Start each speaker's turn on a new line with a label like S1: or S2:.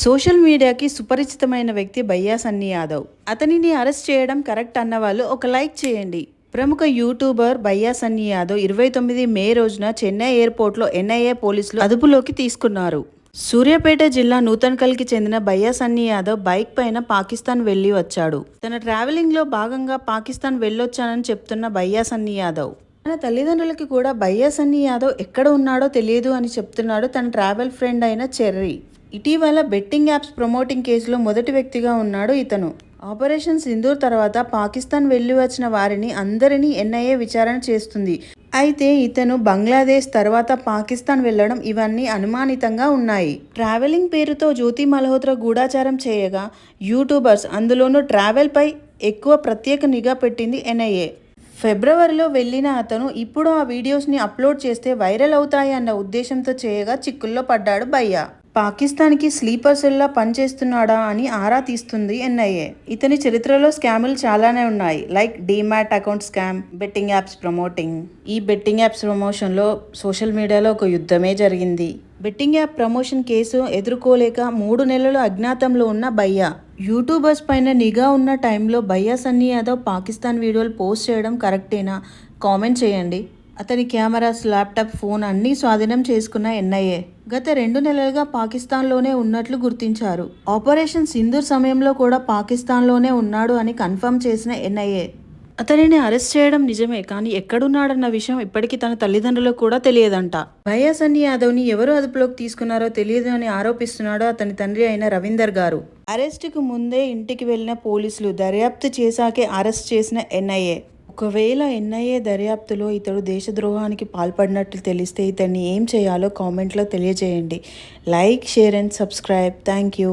S1: Social మీడియాకి సుపరిచితమైన వ్యక్తి బయ్యా సన్నీ యాదవ్. అతనిని అరెస్ట్ చేయడం కరెక్ట్ అన్నవాళ్ళు ఒక లైక్ చేయండి. ప్రముఖ యూట్యూబర్ బయ్యా సన్నీ యాదవ్ ఇరవై తొమ్మిది మే రోజున చెన్నై ఎయిర్పోర్ట్లో ఎన్ఐఏ పోలీసులు అదుపులోకి తీసుకున్నారు. సూర్యాపేట జిల్లా నూతన్కల్కి చెందిన బయ్యా సన్నీ యాదవ్ బైక్ పైన పాకిస్తాన్ వెళ్ళి వచ్చాడు. తన ట్రావెలింగ్లో భాగంగా పాకిస్తాన్ వెళ్ళొచ్చానని చెప్తున్న బయ్యా సన్నీ యాదవ్. తన తల్లిదండ్రులకి కూడా బయ్యా సన్నీ యాదవ్ ఎక్కడ ఉన్నాడో తెలియదు అని చెప్తున్నాడు తన ట్రావెల్ ఫ్రెండ్ అయిన చెర్రీ. ఇటీవల బెట్టింగ్ యాప్స్ ప్రమోటింగ్ కేసులో మొదటి వ్యక్తిగా ఉన్నాడు ఇతను. ఆపరేషన్ సింధూర్ తర్వాత పాకిస్తాన్ వెళ్ళి వచ్చిన వారిని అందరినీ ఎన్ఐఏ విచారణ చేస్తుంది. అయితే ఇతను బంగ్లాదేశ్ తర్వాత పాకిస్తాన్ వెళ్ళడం ఇవన్నీ అనుమానితంగా ఉన్నాయి. ట్రావెలింగ్ పేరుతో జ్యోతి మల్హోత్రా గూఢాచారం చేయగా యూట్యూబర్స్ అందులోనూ ట్రావెల్పై ఎక్కువ ప్రత్యేక నిఘా పెట్టింది ఎన్ఐఏ. ఫిబ్రవరిలో వెళ్ళిన అతను ఇప్పుడు ఆ వీడియోస్ని అప్లోడ్ చేస్తే వైరల్ అవుతాయి అన్న ఉద్దేశంతో చేయగా చిక్కుల్లో పడ్డాడు భయ్య. పాకిస్తాన్కి స్లీపర్ సెల్లా పనిచేస్తున్నాడా అని ఆరా తీస్తుంది ఎన్ఐఏ. ఇతని చరిత్రలో స్కాములు చాలానే ఉన్నాయి. Like demat account scam betting apps promoting. ఈ బెట్టింగ్ యాప్స్ ప్రమోషన్లో సోషల్ మీడియాలో ఒక యుద్ధమే జరిగింది. బెట్టింగ్ యాప్ ప్రమోషన్ కేసు ఎదుర్కోలేక మూడు నెలలు అజ్ఞాతంలో ఉన్న భయ్య. యూట్యూబర్స్ పైన నిఘా ఉన్న టైంలో భయ్యా సన్నీ యాదవ్ పాకిస్తాన్ వీడియోలు పోస్ట్ చేయడం కరెక్టేనా? కామెంట్ చేయండి. అతని కెమెరాస్ ల్యాప్టాప్ ఫోన్ అన్నీ స్వాధీనం చేసుకున్న ఎన్ఐఏ గత రెండు నెలలుగా పాకిస్తాన్లోనే ఉన్నట్లు గుర్తించారు. ఆపరేషన్ సింధూర్ సమయంలో కూడా పాకిస్తాన్లోనే ఉన్నాడు అని కన్ఫర్మ్ చేసిన ఎన్ఐఏ. అతనిని అరెస్ట్ చేయడం నిజమే కానీ ఎక్కడున్నాడన్న విషయం ఇప్పటికీ తన తల్లిదండ్రులకు కూడా తెలియదంట. వైఎస్ అన్ని యాదవ్ని ఎవరు అదుపులోకి తీసుకున్నారో తెలియదు అని ఆరోపిస్తున్నాడు అతని తండ్రి అయిన రవీందర్ గారు. అరెస్టుకు ముందే ఇంటికి వెళ్ళిన పోలీసులు దర్యాప్తు చేశాకే అరెస్ట్ చేసిన ఎన్ఐఏ. ఒకవేళ ఎన్ఐఏ దర్యాప్తులో ఇతడు దేశద్రోహానికి పాల్పడినట్లు తెలిస్తే ఇతన్ని ఏం చేయాలో కామెంట్లో తెలియజేయండి. Like share and subscribe. Thank you.